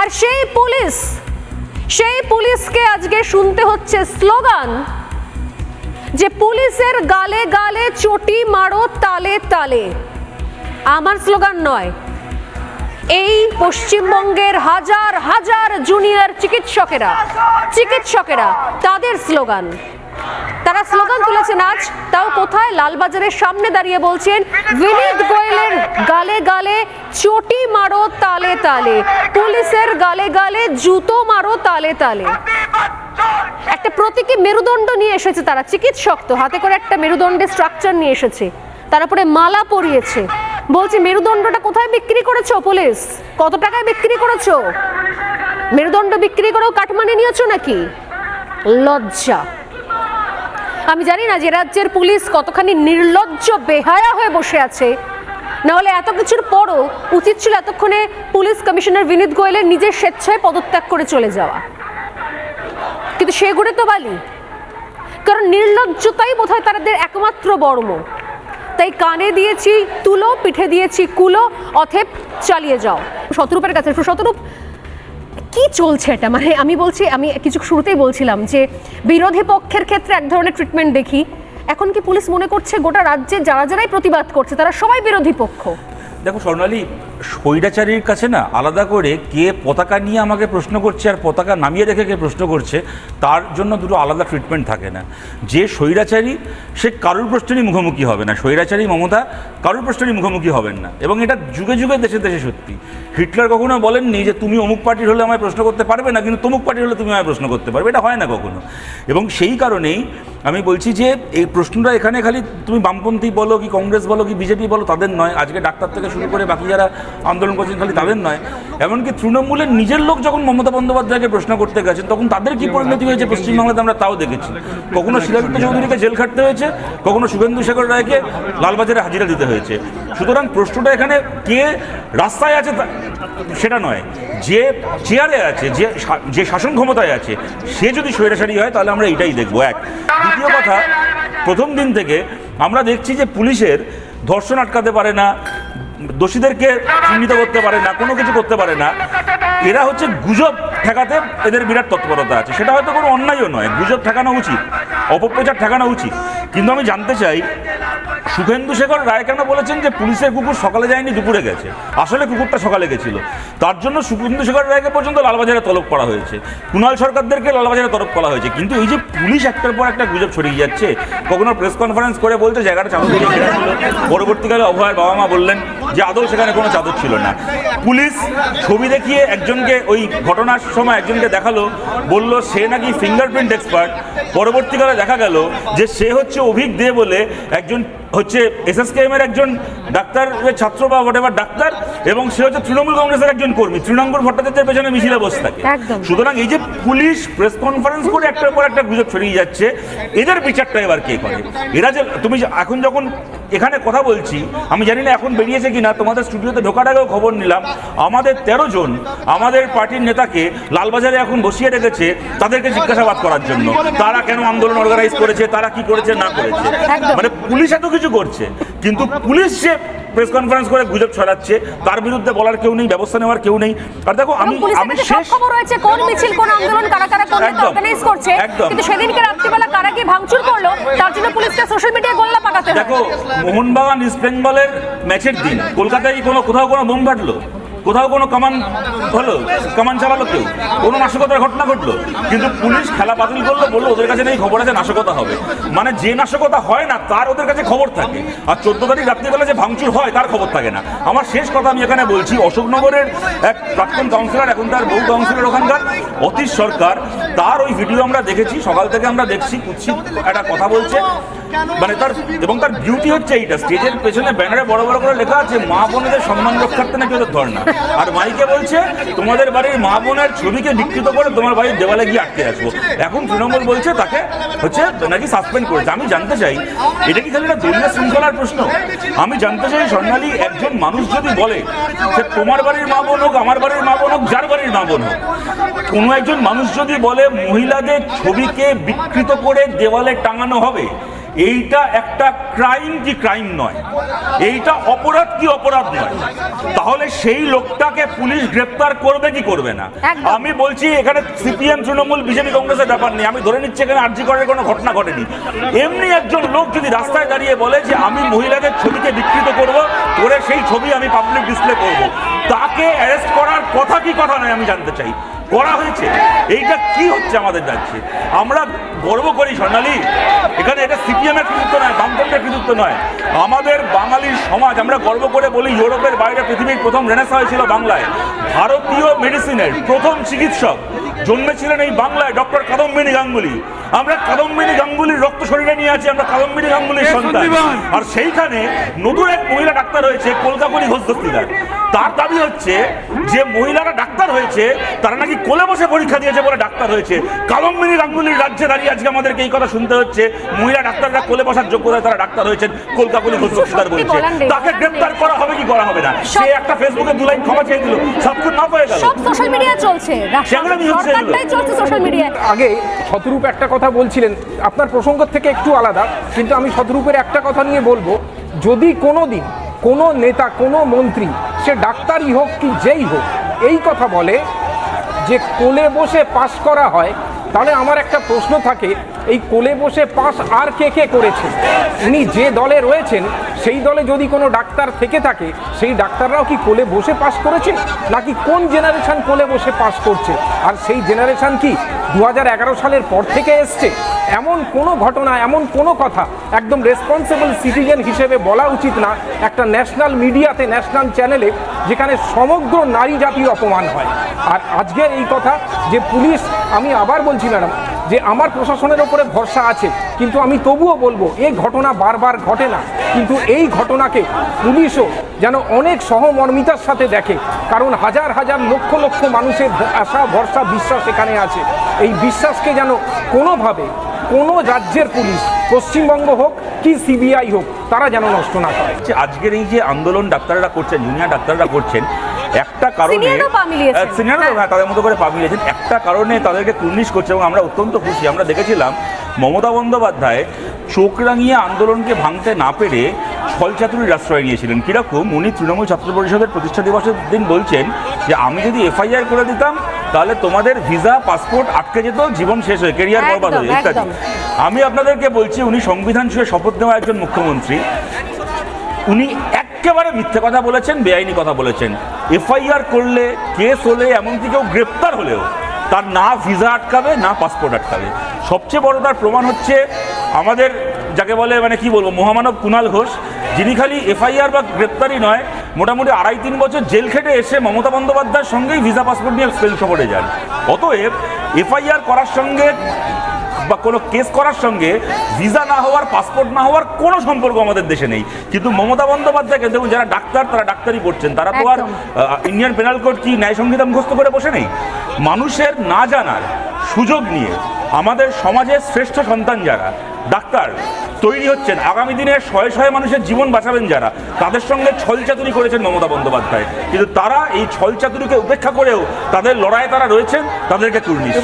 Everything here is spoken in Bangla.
আর সেই পুলিশ, সেই পুলিশকে আজকে শুনতে হচ্ছে স্লোগান যে পুলিশের গালে গালে চটি মারো তালে তালে। আমার স্লোগান নয়, এই পশ্চিমবঙ্গের হাজার হাজার জুনিয়র চিকিৎসকেরা চিকিৎসকেরা তাদের স্লোগান। তারা স্লোগান তুলেছেন আজ, তাও কোথায়? লালবাজারের সামনে দাঁড়িয়ে বলছেন, বিনীত গোয়েলের গালে গালে চটি মারো তালে তালে, পুলিশের গালে গালে জুতো মারো তালে তালে। একটা প্রতীকী মেরুদণ্ড নিয়ে এসেছে তারা, চিকিৎসক তো, হাতে করে একটা মেরুদণ্ডের স্ট্রাকচার নিয়ে এসেছে। তার উপরে মালা পরিয়েছে। বলছে, মেরুদণ্ডটা কোথায় বিক্রি করেছ পুলিশ? কত টাকায় বিক্রি করেছ? মেরুদণ্ড বিক্রি করেও কাটমানি নিয়েছো নাকি? লজ্জা। আমি জানি না যে রাজ্যের পুলিশ কতখানি নির্লজ্জ, বেহায়া হয়ে বসে আছে। নাহলে এত কিছুর পরও উচিত ছিল এতক্ষণে পুলিশ কমিশনার বিনীত গোয়েলের নিজের স্বেচ্ছায় পদত্যাগ করে চলে যাওয়া। কিন্তু সে ঘুরে তো বালি। কারণ নির্লজ্জতাই বোধ হয় তাদের একমাত্র বর্ম। তাই কানে দিয়েছি, তুলো, পিঠে দিয়েছি কুলো, অথেপ চালিয়ে যাও। শতরূপের কাছে শতরূপ কি চলছে এটা? মানে আমি বলছি, আমি কিছু শুরুতেই বলছিলাম যে বিরোধী পক্ষের ক্ষেত্রে এক ধরনের ট্রিটমেন্ট দেখি। এখন কি পুলিশ মনে করছে গোটা রাজ্যে যারা যারাই প্রতিবাদ করছে, তারা সবাই বিরোধী পক্ষ? দেখো, স্বর্ণালী স্বৈরাচারীর কাছে না আলাদা করে কে পতাকা নিয়ে আমাকে প্রশ্ন করছে আর পতাকা নামিয়ে রেখে কে প্রশ্ন করছে, তার জন্য দুটো আলাদা ট্রিটমেন্ট থাকে না। যে স্বৈরাচারী, সে কারুর প্রশ্নেরই মুখোমুখি হবে না। স্বৈরাচারী মমতা, কারুর প্রশ্নেরই মুখোমুখি হবেন না। এবং এটা যুগে যুগে দেশে দেশে সত্যি। হিটলার কখনো বলেননি যে, তুমি অমুক পার্টির হলে আমায় প্রশ্ন করতে পারবে না, কিন্তু তমুক পার্টির হলে তুমি আমায় প্রশ্ন করতে পারবে। এটা হয় না কখনো। এবং সেই কারণেই আমি বলছি যে, এই প্রশ্নটা এখানে খালি তুমি বামপন্থী বলো কি কংগ্রেস বলো কি বিজেপি বলো, তাদের নয়। আজকে ডাক্তার থেকে শুরু করে বাকি যারা আন্দোলন করছেন খালি তাদের নয়। এমনকি তৃণমূলের নিজের লোক যখন মমতা বন্দ্যোপাধ্যায়কে প্রশ্ন করতে গেছেন, তখন তাদের কি পরিণতি হয়েছে পশ্চিমবাংলাতে আমরা তাও দেখেছি। কখনো শিলাদিত্য চৌধুরীকে জেল খাটতে হয়েছে, কখনো শুভেন্দু শেখর রায়কে লালবাজারে হাজিরা দিতে হয়েছে। সুতরাং প্রশ্নটা এখানে কে রাস্তায় আছে সেটা নয়। যে চেয়ারে আছে, যে যে শাসন ক্ষমতায় আছে, সে যদি স্বৈরাচারী হয়, তাহলে আমরা এটাই দেখব। এক। দ্বিতীয় কথা, প্রথম দিন থেকে আমরা দেখছি যে পুলিশের ধর্ষণ আটকাতে পারে না দোষীদেরকে চিহ্নিত করতে পারে না, কোনো কিছু করতে পারে না। এরা হচ্ছে গুজব ঠেকাতে এদের বিরাট তৎপরতা আছে। সেটা হয়তো কোনো অন্যায়ও নয়, গুজব ঠেকানো উচিত, অপপ্রচার ঠেকানো উচিত। কিন্তু আমি জানতে চাই, সুখেন্দু শেখর রায় কেন বলেছেন যে পুলিশের কুকুর সকালে যায়নি, দুপুরে গেছে? আসলে কুকুরটা সকালে গেছিল। তার জন্য সুখেন্দু শেখর রায়কে পর্যন্ত লালবাজারে তলব করা হয়েছে। কুণাল সরকারদেরকে লালবাজারে তলব করা হয়েছে। কিন্তু এই যে পুলিশ একটার পর একটা গুজব ছড়িয়ে যাচ্ছে, কখনো প্রেস কনফারেন্স করে বলছে, জায়গাটা দিয়ে পরবর্তীকালে অভয়ের বাবা মা বললেন যে আদৌ সেখানে কোনো চাদর ছিল না। পুলিশ ছবি দেখিয়ে একজনকে ওই ঘটনার সময় একজনকে দেখাল, বলল, সে নাকি ফিঙ্গারপ্রিন্ট এক্সপার্ট পরবর্তীকালে দেখা গেল যে সে হচ্ছে অভিক দে বলে একজন হচ্ছে এস এসএসকেএম এর একজন ডাক্তার ছাত্র বা হোয়াট ডাক্তার এবং সে হচ্ছে তৃণমূল কংগ্রেসের একজন কর্মী। তৃণাঙ্কুর ভট্টাচার্যের পেছনে মিছিলে বসে থাকে। সুতরাং এই যে পুলিশ প্রেস কনফারেন্স করে একটার পর একটা গুজব ছড়িয়ে যাচ্ছে এদের বিচারটা এবার কে করে? এরা যে তুমি এখন যখন এখানে কথা বলছি আমি জানি না এখন বেরিয়েছে কিনা তোমাদের স্টুডিওতে ঢোকার আগেও খবর নিলাম আমাদের তেরো জন আমাদের পার্টির নেতাকে লালবাজারে এখন বসিয়ে রেখেছে তাদেরকে জিজ্ঞাসাবাদ করার জন্য। তারা কেন আন্দোলন অর্গানাইজ করেছে তারা কি করেছে না করেছে? মানে পুলিশ এত কিছু করছে কিন্তু পুলিশ সে প্রেস কনফারেন্স করে গুজব ছড়াচ্ছে তার বিরুদ্ধে বলার কেউ নেই ব্যবস্থা নেওয়ার কেউ নেই আর দেখো আমি আমি শেষ খবর রয়েছে কোন মিছিল কোন আন্দোলন কারা কারা একদম। অর্গানাইজ করছে। কিন্তু সেদিনকে রাত্রিবেলা কারা কি ভাঙচুর করল তার জন্য পুলিশকে সোশ্যাল মিডিয়ায় গোল্লা পাকাতে দেখো মোহনবাগান ইস্ট বেঙ্গলের ম্যাচের দিন কলকাতায় কোনো কোথাও কোনো বোম ফাটলো কোথাও কোনো কামান হলো? কামান চালালো কেউ? কোনো নাশকতার ঘটনা ঘটলো? কিন্তু পুলিশ খেলা বাতিল করল, বলল, ওদের কাছে নেই খবর আছে, নাশকতা হবে। মানে যে নাশকতা হয় না, তার ওদের কাছে খবর থাকে। আর চোদ্দ তারিখ রাত্রিবেলা যে ভাঙচুর হয়, তার খবর থাকে না। আমার শেষ কথা আমি এখানে বলছি, অশোকনগরের এক প্রাক্তন কাউন্সিলর এখন তার বহু কাউন্সিলর ওখানকার, অতীশ সরকার, তার ওই ভিডিও আমরা দেখেছি, সকাল থেকে আমরা দেখছি, কুৎসিত একটা কথা বলছে। মানে তার এবং তার বিউটি হচ্ছে এইটা স্টেজের পেছনে ব্যানারে বড় বড় করে লেখা আছে মা বোনেদের সম্মান রক্ষার্থে নাকি ওদের ধর্ণা? আর মাইকে বলছে তোমাদের বাড়ির মা বোনের ছবিকে বিকৃত করে তোমার বাড়ির দেওয়ালে গিয়ে আটকে রাখব। এখন তৃণমূল বলছে তাকে হচ্ছে নাকি সাসপেন্ড করেছে। আমি জানতে চাই এটা কি খালি একটা দলীয় শৃঙ্খলার প্রশ্ন? আমি জানতে চাই স্বর্ণালী একজন মানুষ যদি বলে যে তোমার বাড়ির মা বোন হোক আমার বাড়ির মা বোন হোক যার বাড়ির মা বোন হোক কোনো একজন মানুষ যদি বলে মহিলাদের ছবিকে বিকৃত করে দেওয়ালে টাঙানো হবে এইটা একটা ক্রাইম কি ক্রাইম নয়। এইটা অপরাধ কি অপরাধ নয়। তাহলে সেই লোকটাকে পুলিশ গ্রেপ্তার করবে কি করবে না? আমি বলছি এখানে সিপিএম তৃণমূল বিজেপি কংগ্রেসের ব্যাপার নেই আমি ধরে নিচ্ছি এখানে আর্জি করার কোনো ঘটনা ঘটেনি। এমনি একজন লোক যদি রাস্তায় দাঁড়িয়ে বলে যে আমি মহিলাদের ছবিকে বিকৃত করব করে সেই ছবি আমি পাবলিক ডিসপ্লে করব তাকে অ্যারেস্ট করার কথা কি কথা নয় আমি জানতে চাই। করা হয়েছে? এইটা কি হচ্ছে আমাদের রাজ্যে? আমরা গর্ব করি স্বর্ণালী। এখানে এটা সিপিএম এর কৃতিত্ব নয় বামপন্থের কৃতিত্ব নয়। আমাদের বাঙালির সমাজ আমরা গর্ব করে বলি ইউরোপের বাইরে পৃথিবীর প্রথম রেনেসা হয়েছিল বাংলায়। ভারতীয় মেডিসিনের প্রথম চিকিৎসক জন্মেছিলেন এই বাংলায় ডক্টর কাদম্বিনী গাঙ্গুলি। আমরা কাদম্বিনী গাঙ্গুলির রক্ত শরীরে নিয়ে আছি আমরা কাদম্বিনী গাঙ্গুলির সন্তান। আর সেইখানে নতুন এক মহিলা ডাক্তার রয়েছে কলকাপুরি ঘোষ দস্তিদার। তার দাবি হচ্ছে যে মহিলারা ডাক্তার হয়েছে তারা নাকি কোলে বসে পরীক্ষা দিয়েছে বলে ডাক্তার হয়েছে। কাদম্বিনী গাঙ্গুলির রাজ্যে দাঁড়িয়ে আজকে আমাদেরকে এই কথা শুনতে হচ্ছে। মহিলা ডাক্তাররা কোলে বসার যোগ্যতায় তারা ডাক্তার হয়েছেন কলকাপুরি ঘোষ দস্তিদার বলছে। তাকে গ্রেপ্তার করা হবে কি করা হবে না? সে একটা ফেসবুকে দু লাইন ক্ষমা চেয়ে দিল সব কিছু মাফ হয়ে গেল। সব সোশ্যাল মিডিয়া চলছে। সরকারটাই সোশ্যাল মিডিয়ায় আগে শতরূপ একটা কথা বলছিলেন। আপনার প্রসঙ্গ থেকে একটু আলাদা কিন্তু আমি শতরূপের একটা কথা নিয়ে বলব। যদি কোনো দিন কোনো নেতা কোনো মন্ত্রী সে ডাক্তারই হোক কি যেই হোক, এই কথা বলে যে কোলে বসে পাশ করা হয়, তাহলে আমার একটা প্রশ্ন থাকে এই কোলে বসে পাস আর কে কে করেছে উনি যে দলে রয়েছেন, সেই দলে যদি কোনো ডাক্তার থেকে থাকে, সেই ডাক্তাররাও কি কোলে বসে পাস করেছে? নাকি কোন জেনারেশন কোলে বসে পাস করছে? আর সেই জেনারেশন কি দু হাজার এগারো সালের পর থেকে এসছে? এমন কোনো ঘটনা, এমন কোনো কথা একদম রেসপন্সিবল সিটিজেন হিসেবে বলা উচিত না। একটা ন্যাশনাল মিডিয়াতে ন্যাশনাল চ্যানেলে যেখানে সমগ্র নারী জাতির অপমান হয়। আর আজকের এই কথা যে পুলিশ, আমি আবার বলছি ম্যাডাম যে আমার প্রশাসনের ওপরে ভরসা আছে, কিন্তু আমি তবুও বলব এই ঘটনা বারবার ঘটে না। কিন্তু এই ঘটনাকে পুলিশও যেন অনেক সহমর্মিতার সাথে দেখে, কারণ হাজার হাজার লক্ষ লক্ষ মানুষের আশা, ভরসা, বিশ্বাস এখানে আছে। এই বিশ্বাসকে যেন কোনোভাবে কোনো রাজ্যের পুলিশ, পশ্চিমবঙ্গ হোক কি সিবিআই হোক, তারা যেন নষ্ট না করে। আজকের এই যে আন্দোলন ডাক্তাররা করছেন জুনিয়র ডাক্তাররা করছেন একটা কারণে Senior-ও পা মিলিয়েছেন। সিনিয়র হ্যাঁ। তাদের মতো করে পা মিলিয়েছেন একটা কারণে তাদেরকে কুর্নিশ করছে এবং আমরা অত্যন্ত খুশি আমরা দেখেছিলাম মমতা বন্দ্যোপাধ্যায় চোখ রাঙিয়ে আন্দোলনকে ভাঙতে না পেরে ছলচাতুরির আশ্রয় নিয়েছিলেন কীরকম উনি তৃণমূল ছাত্র পরিষদের প্রতিষ্ঠা দিবসের দিন বলছেন যে আমি যদি এফআইআর করে দিতাম তাহলে তোমাদের ভিসা পাসপোর্ট আটকে যেত জীবন শেষ হয়ে কেরিয়ার বরবাদ হয়ে ইত্যাদি। আমি আপনাদেরকে বলছি উনি সংবিধান ছুঁয়ে শপথ নেওয়া একজন মুখ্যমন্ত্রী উনি একেবারে মিথ্যে কথা বলেছেন, বেআইনি কথা বলেছেন। এফআইআর করলে, কেস হলে, এমনকি কেউ গ্রেপ্তার হলেও তার না ভিসা আটকাবে, না পাসপোর্ট আটকাবে। সবচেয়ে বড় তার প্রমাণ হচ্ছে আমাদের যাকে বলে মানে কি বলব, মহামানব কুণাল ঘোষ। যিনি খালি এফআইআর বা গ্রেপ্তারই নয়, মোটামুটি আড়াই তিন বছর জেল খেটে এসে মমতা বন্দ্যোপাধ্যায়ের সঙ্গেই ভিসা, পাসপোর্ট নিয়ে স্পেন সফরে যান। অতএব, এফআইআর করার সঙ্গে বা কোনো কেস করার সঙ্গে ভিসা না হওয়ার পাসপোর্ট না হওয়ার কোনো সম্পর্ক আমাদের দেশে নেই। কিন্তু মমতা বন্দ্যোপাধ্যায়কে দেখুন যারা ডাক্তার তারা ডাক্তারই পড়ছেন। তারা তো আর ইন্ডিয়ান পেনাল কোড কি ন্যায় সংহিতা মুখস্থ করে বসে নেই? মানুষের না জানার সুযোগ নিয়ে আমাদের সমাজের শ্রেষ্ঠ সন্তান যারা ডাক্তার তৈরি হচ্ছেন। আগামী দিনে শয়ে শয়ে মানুষের জীবন বাঁচাবেন যারা তাদের সঙ্গে ছলচাতুরি করেছেন মমতা বন্দ্যোপাধ্যায়। কিন্তু তারা এই ছলচাতুরিকে উপেক্ষা করেও তাদের লড়াইয়ে তারা রয়েছেন তাদেরকে তুর্নিশ।